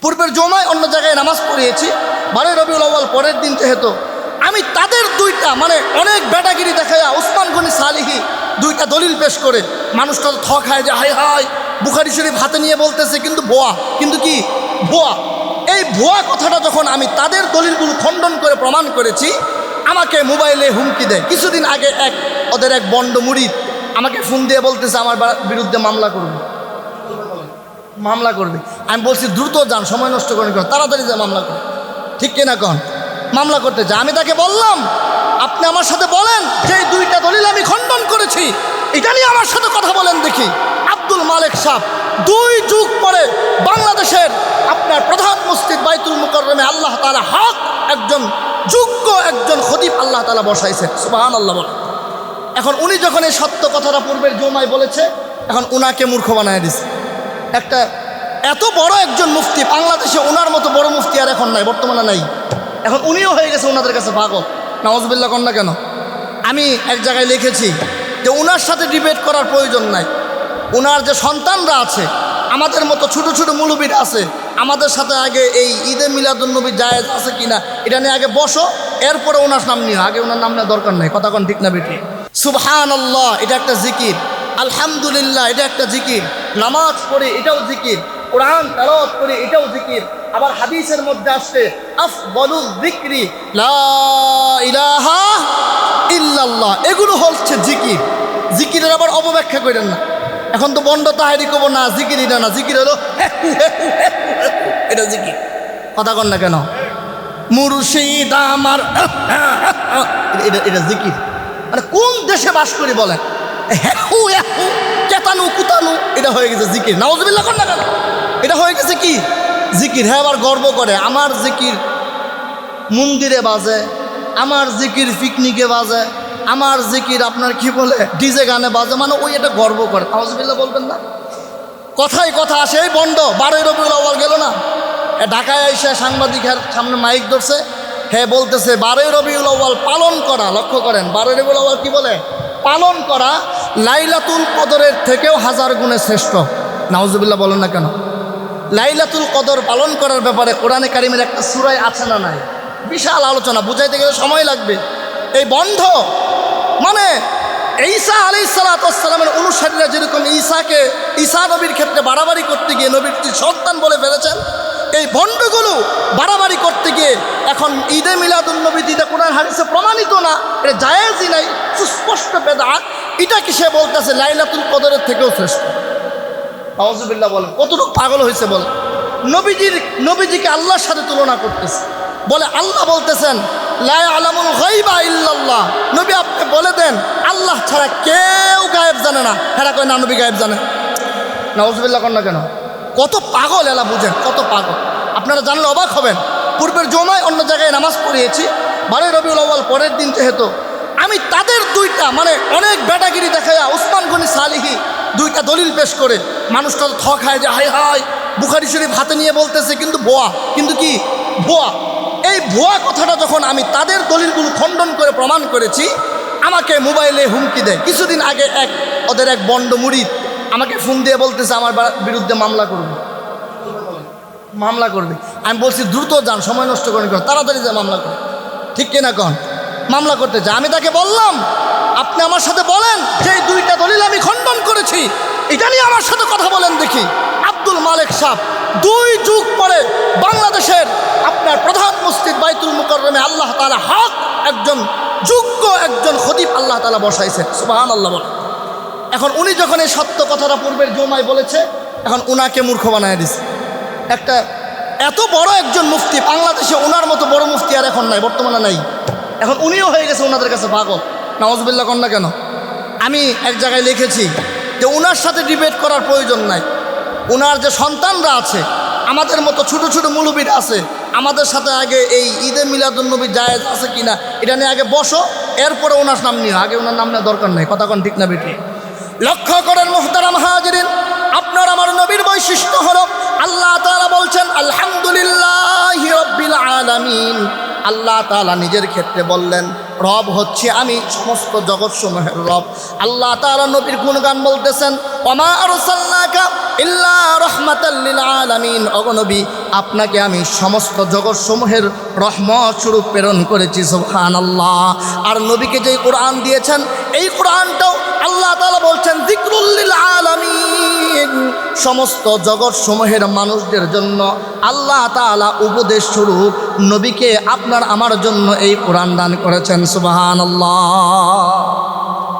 পূর্বের জমায় অন্য জায়গায় নামাজ পড়িয়েছি বারোই রবিউল আউ্বাল পরের দিন যেহেতু, আমি তাদের দুইটা মানে অনেক বেটাগিরি দেখায় উসমান গনি সালিহি দুইটা দলিল পেশ করে মানুষটা থ খায় যে হাই হাই বুখারি শরীফ হাতে নিয়ে বলতেছে কিন্তু ভুয়া, কিন্তু কি? ভুয়া। এই ভুয়া কথাটা যখন আমি তাদের দলিলগুলো খণ্ডন করে প্রমাণ করেছি, আমাকে মোবাইলে হুমকি দেয়। কিছুদিন আগে এক, ওদের এক বন্ড মুড়ি আমাকে ফোন দিয়ে বলতেছে, আমার বিরুদ্ধে মামলা করবে মামলা করবে। আমি বলছি, দ্রুত যান, সময় নষ্ট করেন কেন? তাড়াতাড়ি যা মামলা করে ঠিক কিনা কন? মামলা করতে চাই আমি তাকে বললাম, আপনি আমার সাথে বলেন যে এই দুইটা দলিল আমি খণ্ডন করেছি। এটা নিয়ে আমার সাথে কথা বলেন দেখি। আব্দুল মালেক সাহ, দুই যুগ পরে বাংলাদেশের আপনার প্রধান মসজিদ বাইতুল মুকরমে আল্লাহ তালা হক একজন যোগ্য একজন খতিব আল্লাহ তালা বসাইছেন। সুবাহান আল্লাহ বলে এখন উনি যখন এই সত্য কথাটা পূর্বের জমায় বলেছে, এখন উনাকে মূর্খ বানায় দিছে। একটা এত বড় একজন মুফতি, বাংলাদেশে ওনার মতো বড় মুফতি আর এখন নাই, বর্তমানে নাই। এখন উনিও হয়ে গেছে ওনাদের কাছে পাগল। নওয়াজবিল্লা কন্যা কেন? আমি এক জায়গায় লিখেছি যে ওনার সাথে ডিবেট করার প্রয়োজন নাই। ওনার যে সন্তানরা আছে, আমাদের মতো ছোট ছোট মুলুবির আছে, আমাদের সাথে আগে এই ঈদে মিলাদুলনবী জায়েজ আছে কিনা, এটা নিয়ে আগে বসো, এরপরে ওনার নাম নিও। আগে ওনার নাম নেওয়া দরকার নাই, কথা কোন ঠিক না বেটি সুবহান আল্লাহ এটা একটা জিকির। আলহামদুলিল্লাহ, এটা একটা জিকির। নামাজ পড়ে এটাও জিকির। কোরআন তালাওয়াত করে এটাও জিকির। আবার হাদিসের মধ্যে আসছে আফবলু যিকরি, লা ইলাহা ইল্লাল্লাহ। এগুলো হচ্ছে জিকির। জিকিরের আবার অপব্যাখ্যা করেন না। এখন তো বন্ড তাহারি কব না জিকির এটা না, জিকির হলো এটা জিকির। কথা কন না কেন? মুর্শিদ আমার এটা এটা জিকির। মানে কোন দেশে বাস করি বলেন? হ্যাহু হ্যাহু কেতানু কুতানু এটা হয়ে গেছে জিকির। নাউজুবিল্লাহ কন না কেন? এটা হয়ে গেছে কি? জিকির হ্যাঁ আবার গর্ব করে। আমার জিকির মন্দিরে বাজে, আমার জিকির পিকনিকে বাজে, আমার জিকির আপনার কি বলে, ডিজে গানে বাজে মানে ওই এটা গর্ব করে। নাউজুবিল্লাহ বলবেন না? কথাই কথা আসে, এই বন্ড বারোই রবিউল আওয়াল গেল না? ঢাকায় এসে সাংবাদিকের সামনে মাইক ধরছে হ্যাঁ বলতেছে, বারোই রবিউল আওয়াল পালন করা, লক্ষ্য করেন, বারোই রবিউল আওয়াল কি বলে? পালন করা লাইলাতুল কদরের থেকেও হাজার গুণে শ্রেষ্ঠ। নাউজুবিল্লাহ বলেন না কেন? লাইলাতুল কদর পালন করার ব্যাপারে কোরআনে কারিমের একটা সুরাই আছে না নাই? বিশাল আলোচনা, বুঝাইতে গেলে সময় লাগবে। এই বন্ধ মানে ঈসা আলি সালাতামের অনুসারীরা যেরকম ঈসাকে, ঈসা নবীর ক্ষেত্রে বাড়াবাড়ি করতে গিয়ে নবীর সন্তান বলে ফেলেছেন, এই ভণ্ডগুলো বাড়াবাড়ি করতে গিয়ে এখন ঈদে মিলাদুল নবী, ঈদে কোরআন হাদিসে প্রমাণিত না, এটা জায়েজই নাই, সুস্পষ্ট বেদাত। এটা কি সে বলতেছে? লাইলাতুল কদরের থেকেও শ্রেষ্ঠ। নওয়াজুবিল্লাহ বলেন, কতটুকু পাগল হয়েছে বলে। নবীজির, নবীজিকে আল্লাহর সাথে তুলনা করতেছে। বলে, আল্লাহ বলতেছেন লাই আলামুল গাইবা ইল্লাল্লাহ। নবী আপনি বলে দেন, আল্লাহ ছাড়া কেউ গায়েব জানে না। হেরা কয়, না, নবী গায়েব জানে নওয়াজুবিল্লাহ কন না কেন? কত পাগল এলা বুঝেন, কত পাগল। আপনারা জানলে অবাক হবেন। পূর্বের জমায় অন্য জায়গায় নামাজ পড়িয়েছি। বারোই রবিউল আউ্বাল পরের দিন যেহেতু, আমি তাদের দুইটা মানে অনেক বেটাগিরি দেখায়। উসমান গনি সালিহি দুইটা দলিল পেশ করে। মানুষটা তো থ খায় যে হাই হাই বুখারি শরীফ হাতে নিয়ে বলতেছে কিন্তু বোয়া কিন্তু কি? ভুয়া। এই ভুয়া কথাটা যখন আমি তাদের দলিলগুলো খণ্ডন করে প্রমাণ করেছি, আমাকে মোবাইলে হুমকি দেয়। কিছুদিন আগে এক, ওদের এক বন্ড মুড়ি আমাকে ফোন দিয়ে বলতেছে, আমার বিরুদ্ধে মামলা করবে। মামলা করবে। আমি বলছি, দ্রুত যান, সময় নষ্ট করেন তাড়াতাড়ি যা, মামলা করে। ঠিক কিনা কন? মামলা করতে চাই আমি তাকে বললাম আপনি আমার সাথে বলেন যে এই দুইটা দলিল আমি খণ্ডন করেছি এটা নিয়ে আমার সাথে কথা বলেন দেখি। আব্দুল মালেক সাহ দুই যুগ পরে বাংলাদেশের আপনার প্রধান মসজিদ বাইতুল মুকরমে আল্লাহ তালা হক একজন যোগ্য একজন খতিব আল্লাহ তালা বসাইছেন। সুবাহান আল্লাহ বলে এখন উনি যখন এই সত্য কথাটা পূর্বের জমায় বলেছে, এখন উনাকে মূর্খ বানায় দিছে। একটা এত বড় একজন মুফতি, বাংলাদেশে ওনার মতো বড় মুফতি আর এখন নাই, বর্তমানে নাই। এখন উনিও হয়ে গেছে ওনাদের কাছে পাগল। নওয়াজবিল্লা কন্যা কেন? আমি এক জায়গায় লিখেছি যে ওনার সাথে ডিবেট করার প্রয়োজন নাই। ওনার যে সন্তানরা আছে, আমাদের মতো ছোট ছোট মুলুবির আছে, আমাদের সাথে আগে এই ঈদে মিলাদুলনবী জায়েজ আছে কিনা, এটা নিয়ে আগে বসো, এরপরে ওনার নাম নিও। আগে ওনার নাম নেওয়া দরকার নাই, কথা কোন ঠিক না বেটি লক্ষ্য করেন মোহতারাম হাজরিন, আপনার আমার নবীর বৈশিষ্ট্য হলো, আল্লাহ তালা বলছেন, আলহামদুলিল্লাহ রব্বিল আল্লাহ তাআলা নিজের ক্ষেত্রে বললেন রব হচ্ছে আমি সমস্ত জগৎসমূহের রব। আল্লাহ তালা নবীর গুণগান বলতেছেন অমা ওমা আরসালনাকা ইল্লা রহমাতাল্লিল আলামিন। অগনবী আপনাকে আমি সমস্ত জগৎসমূহের রহমত স্বরূপ প্রেরণ করেছি, সুবহানাল্লাহ। আর নবীকে যে কোরআন দিয়েছেন, এই কোরআনটাও আল্লাহ তাআলা বলছেন যিকরুল্লিল আলামিন। সমস্ত জগৎসমূহের মানুষদের জন্য আল্লাহ তাআলা উপদেশ স্বরূপ নবীকে আপনার, আমার জন্য এই কোরআন দান করেছেন, সুবহানাল্লাহ।